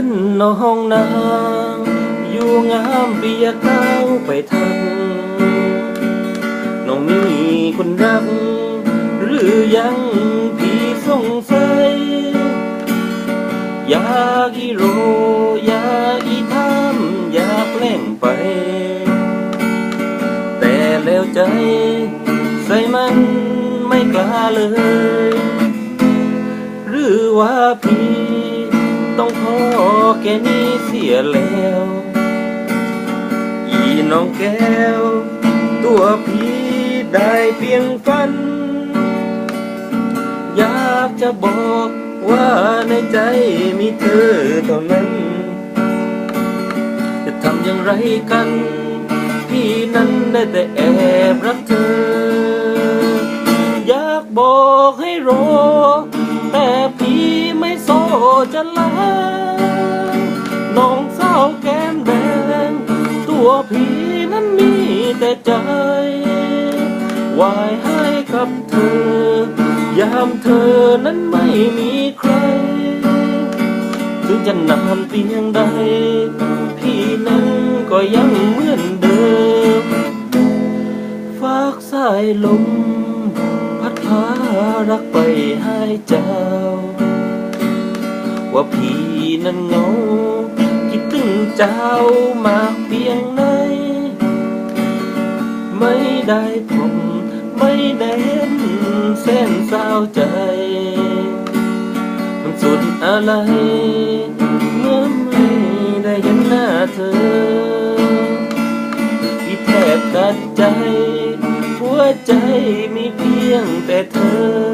ห้องนางอยู่งามเปียกเต้าไปทักน้องมีคนรัก หรือยังพี่สงสัยอยากอีโรอยากอีทามอยากแล่งไป แต่แล้วใจ ใส่มันไม่กล้าเลย หรือว่าพี่ ต้องพอแค่นี้เสียแล้ว อีน้องแก้ว ตัวพี่ได้เพียงฝัน อยากจะบอกว่าในใจมีเธอเท่านั้น จะทำอย่างไรกัน พี่นั้นได้แต่แอบรักเธอ อยากบอกให้รอแต่พี่ไม่โซ จะลาน้องสาวแก้มแดง ตัวพี่นั้นมีแต่ใจวายให้กับเธอ ยามเธอนั้นไม่มีใคร ถึงจะนานเพียงใด พี่นั้นก็ยังเหมือนเดิม ฝากสายลม พัดพารักไปให้เจ้า ว่าพี่นั้นเหงา คิดถึงเจ้ามากเพียงไหน ไม่ได้ผม ไม่ได้เห็นเส้นเศร้าใจ มันสุดอะไร เมื่อไม่ได้เห็นหน้าเธอที่แทบตัดใจ หัวใจมีเพียงแต่เธอ